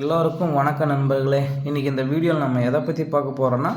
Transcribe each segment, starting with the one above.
எல்லோருக்கும் வணக்க நண்பர்களே. இன்றைக்கி இந்த வீடியோவில் நம்ம எதை பற்றி பார்க்க போகிறோன்னா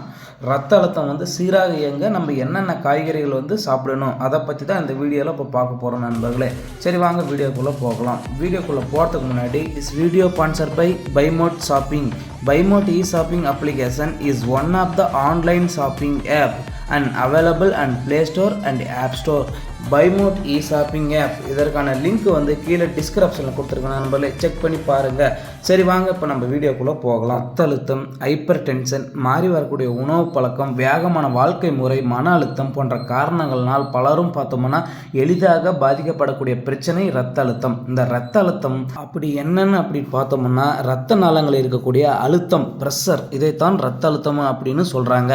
ரத்த அழுத்தம் வந்து சீராக இயங்க நம்ம என்னென்ன காய்கறிகள் வந்து சாப்பிடணும் அதை பற்றி தான் இந்த வீடியோவில் இப்போ பார்க்க போகிறோம் நண்பர்களே. சரி வாங்க வீடியோக்குள்ளே போகலாம். வீடியோக்குள்ளே போகிறதுக்கு முன்னாடி is video sponsor by Buymote shopping Buymote e shopping application is one of the online shopping app and available and Play Store and App Store Buymote e shopping app இதற்கான லிங்க் வந்து கீழே டிஸ்கிரிப்ஷனில் கொடுத்துருக்கேன். நண்பர்களே செக் பண்ணி பாருங்கள் சரி வாங்க இப்போ நம்ம வீடியோக்குள்ளே போகலாம். ரத்த அழுத்தம் ஹைப்பர் டென்ஷன் மாறி வரக்கூடிய உணவு பழக்கம் வேகமான வாழ்க்கை முறை மன அழுத்தம் போன்ற காரணங்கள்னால் பலரும் பார்த்தோம்னா எளிதாக பாதிக்கப்படக்கூடிய பிரச்சனை ரத்த அழுத்தம். இந்த ரத்த அழுத்தம் அப்படி என்னென்னு அப்படி பார்த்தோம்னா ரத்த நாளங்களில் இருக்கக்கூடிய அழுத்தம் ப்ரெஷர் இதைத்தான் ரத்த அழுத்தம் அப்படின்னு சொல்கிறாங்க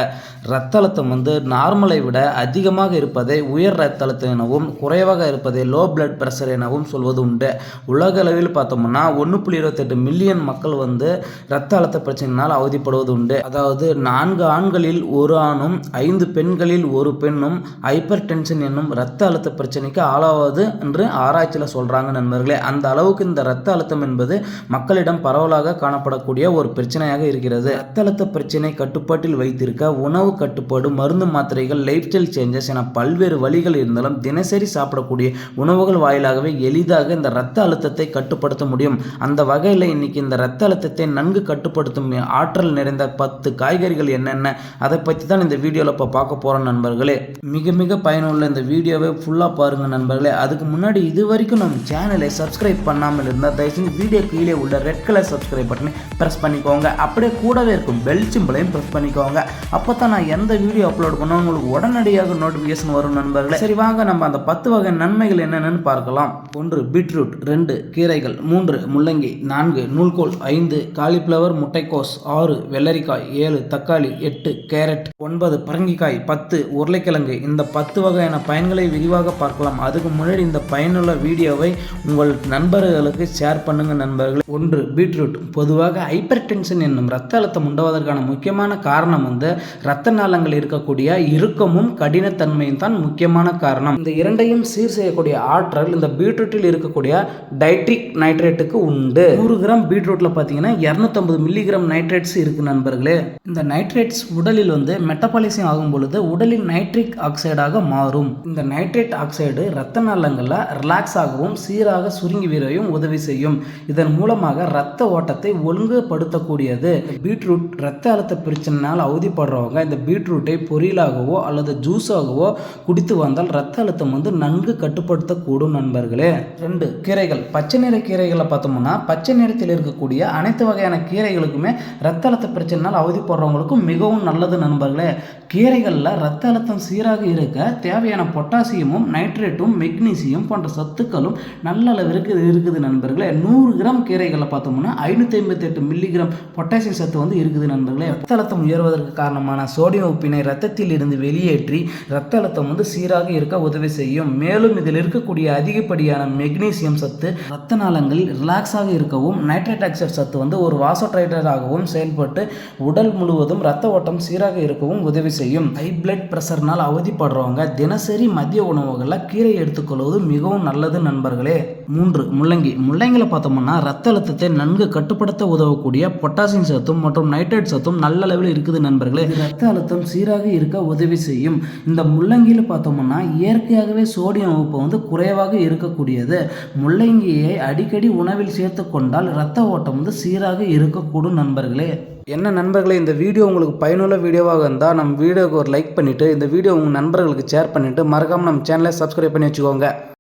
ரத்த அழுத்தம் வந்து நார்மலை விட அதிகமாக இருப்பதை உயர் ரத்த அழுத்தம் எனவும் குறைவாக இருப்பதை லோ பிளட் ப்ரெஷர் எனவும் சொல்வது உண்டு. உலக அளவில் பார்த்தோம்னா ஒன்று புள்ளி இருபத்தெட்டு மில்லியன் மக்கள் வந்து ரத்த அழுத்த பிரச்சனையினால் அவதிப்படுவது உண்டு. அதாவது நான்கு ஆண்களில் ஒரு ஆணும் ஐந்து பெண்களில் ஒரு பெண்ணும் ஹைப்பர் டென்ஷன் என்னும் ரத்த அழுத்த பிரச்சனைக்கு ஆளாவது என்று ஆராய்ச்சியில் சொல்கிறாங்க நண்பர்களே. அந்த அளவுக்கு இந்த ரத்த அழுத்தம் என்பது மக்களிடம் பரவலாக காணப்படக்கூடிய ஒரு பிரச்சனையாக இருக்கிறது. ரத்த அழுத்த பிரச்சனை கட்டுப்பாட்டில் வைத்திருக்க உணவு கட்டுப்பாடு மருந்து மாத்திரைகள் லைஃப் ஸ்டைல் சேஞ்சஸ் என பல்வேறு வழிகள் இருந்தாலும் தினசரி சாப்பிடக்கூடிய உணவுகள் வாயிலாகவே எளிதாக இந்த ரத்த அழுத்தத்தை கட்டுப்படுத்த முடியும். அந்த வகையில் இன்னைக்கு இந்த ரத்த அழுத்தத்தை நன்கு கட்டுப்படுத்தும் ஆற்றல் நிறைந்த பத்து காய்கறிகள் என்னென்ன அதை பற்றி தான் இந்த வீடியோவில் இப்போ பார்க்க போகிறோம் நண்பர்களே. மிக மிக பயனுள்ள இந்த வீடியோவை ஃபுல்லாக பாருங்கள் நண்பர்களே. அதுக்கு முன்னாடி இது வரைக்கும் நம்ம சேனலை சப்ஸ்கிரைப் பண்ணாமல் இருந்தால் தயவுசெய்து வீடியோ கீழே உள்ள ரெட் கலர் சப்ஸ்கிரைப் பட்டனை ப்ரெஸ் பண்ணிக்கோங்க. அப்படியே கூடவே இருக்கும் பெல் சிம்பிளையும் ப்ரெஸ் பண்ணிக்கோங்க. அப்போ தான் நான் எந்த வீடியோ அப்லோட் பண்ணால் உங்களுக்கு உடனடியாக நோட்டிஃபிகேஷன் வரும் நண்பர்களே. சரி வாங்க நம்ம அந்த பத்து வகை நன்மைகள் என்னென்னு பார்க்கலாம். ஒன்று பீட்ரூட். ரெண்டு கீரைகள். மூன்று முள்ளங்கி. நான்கு நூல்கோல். ஐந்து காலிஃப்ளவர் முட்டைக்கோஸ். ஆறு வெள்ளரிக்காய். ஏழு தக்காளி. எட்டு கேரட். ஒன்பது பரங்கிக்காய். பத்து உருளைக்கிழங்கு. இந்த பத்து வகையான பயன்களை விரிவாக பார்க்கலாம். அதுக்கு முன்னாடி இந்த பயனுள்ள வீடியோவை உங்கள் நண்பர்களுக்கு ஷேர் பண்ணுங்க நண்பர்கள். ஒன்று பீட்ரூட். பொதுவாக ஹைப்பர் டென்ஷன் என்னும் ரத்த அழுத்தம் உண்டாவதற்கான முக்கியமான காரணம் வந்து இரத்த நாளங்கள் இருக்கக்கூடிய இறுக்கமும் கடினத்தன்மையும் தான் முக்கியமான காரணம். இந்த இரண்டையும் சீர் செய்யக்கூடிய ஆற்றல் இந்த பீட்ரூட்டில் இருக்கக்கூடிய டைட்ரிக் நைட்ரேட்டுக்கு உண்டு. நூறு கிராம் பீட்ரூட்டில் பார்த்தீங்கன்னா இரநூத்தம்பது மில்லிகிராம் நைட்ரேட்ஸ் இருக்குது நண்பர்களே. இந்த நைட்ரேட்ஸ் உடலில் வந்து மெட்டபாலிசம் ஆகும் பொழுது உடலின் நைட்ரிக் ஆக்சைடாக மாறும். இந்த நைட்ரேட் ஆக்சைடு ரத்த நாளங்களில் ரிலாக்ஸ் ஆகவும் சீராக சுருங்கி விரையும் உதவி செய்யும். இதன் மூலமாக ரத்த ஓட்டத்தை ஒழுங்குபடுத்தக்கூடியது. பீட்ரூட் ரத்த அழுத்த பிரச்சனைனால் அவதிப்படுறவங்க இந்த பீட்ரூட்டை பொரியலாகவோ அல்லது ஜூஸாகவோ குடித்து வந்தால் ரத்த அழுத்த அழுத்தம் வந்து நன்கு கட்டுப்படுத்தக்கூடும் நண்பர்களே. ரெண்டு கீரைகள். பச்சை நிற கீரைகளை பார்த்தோம்னா பச்சை நிறத்தில் இருக்கக்கூடிய அனைத்து வகையான கீரைகளுக்குமே ரத்த அழுத்த பிரச்சனைனால் அவதிப்படுறவங்களுக்கும் மிகவும் நல்லது நண்பர்களே. கீரைகளில் ரத்த அழுத்தம் சீராக இருக்க தேவையான பொட்டாசியமும் நைட்ரேட்டும் மெக்னீசியம் போன்ற சத்துக்களும் நல்ல அளவிற்கு இருக்குது நண்பர்களே. நூறு கிராம் கீரைகளை பார்த்தோம்னா ஐநூற்றி ஐம்பத்தி எட்டு மில்லிகிராம் பொட்டாசியம் சத்து வந்து இருக்குது நண்பர்களே. ரத்த அழுத்தம் உயர்வதற்கு காரணமான சோடியம் உப்பினை ரத்தத்தில் இருந்து வெளியேற்றி ரத்த அழுத்தம் வந்து சீராக இருக்க உதவி செய்யும். மேலும் இதில் இருக்கக்கூடிய அதிகப்படியான மெக்னீசியம் சத்து ரத்த நாளங்களில் ரிலாக்ஸாக இருக்கவும் நைட்ரேட் ஆக்சைடு சத்து வந்து ஒரு வாசோட்ரைட்டராகவும் செயல்பட்டு உடல் முழுவதும் ரத்த ஓட்டம் சீராக இருக்கவும் உதவி செய்யும். ஹை பிளட் ப்ரெஷர்னால் அவதிப்படுறவங்க தினசரி மதிய உணவுகளில் கீரை எடுத்துக்கொள்வது மிகவும் நல்லது நண்பர்களே. மூன்று முள்ளங்கி. முள்ளங்கியில் பார்த்தோம்னா ரத்த அழுத்தத்தை நன்கு கட்டுப்படுத்த உதவக்கூடிய பொட்டாசியம் சத்தும் மற்றும் நைட்ரேட் சத்தும் நல்ல அளவில் இருக்குது நண்பர்களே. ரத்த அழுத்தம் சீராக இருக்க உதவி செய்யும். இந்த முள்ளங்கியில் பார்த்தோம்னா இயற்கையாகவே சோடியம் உப்பு வந்து குறைவாக இருக்கக்கூடியது. முள்ளங்கியை அடிக்கடி உணவில் சேர்த்து கொண்டால் ரத்த ஓட்டம் வந்து சீராக இருக்கக்கூடும் நண்பர்களே. என்ன நண்பர்களே இந்த வீடியோ உங்களுக்கு பயனுள்ள வீடியோவாக இருந்தால் நம்ம வீடியோவுக்கு ஒரு லைக் பண்ணிவிட்டு இந்த வீடியோ உங்கள் நண்பர்களுக்கு ஷேர் பண்ணிவிட்டு மறக்காமல் நம்ம சேனலை சப்ஸ்கிரைப் பண்ணி வச்சுக்கோங்க.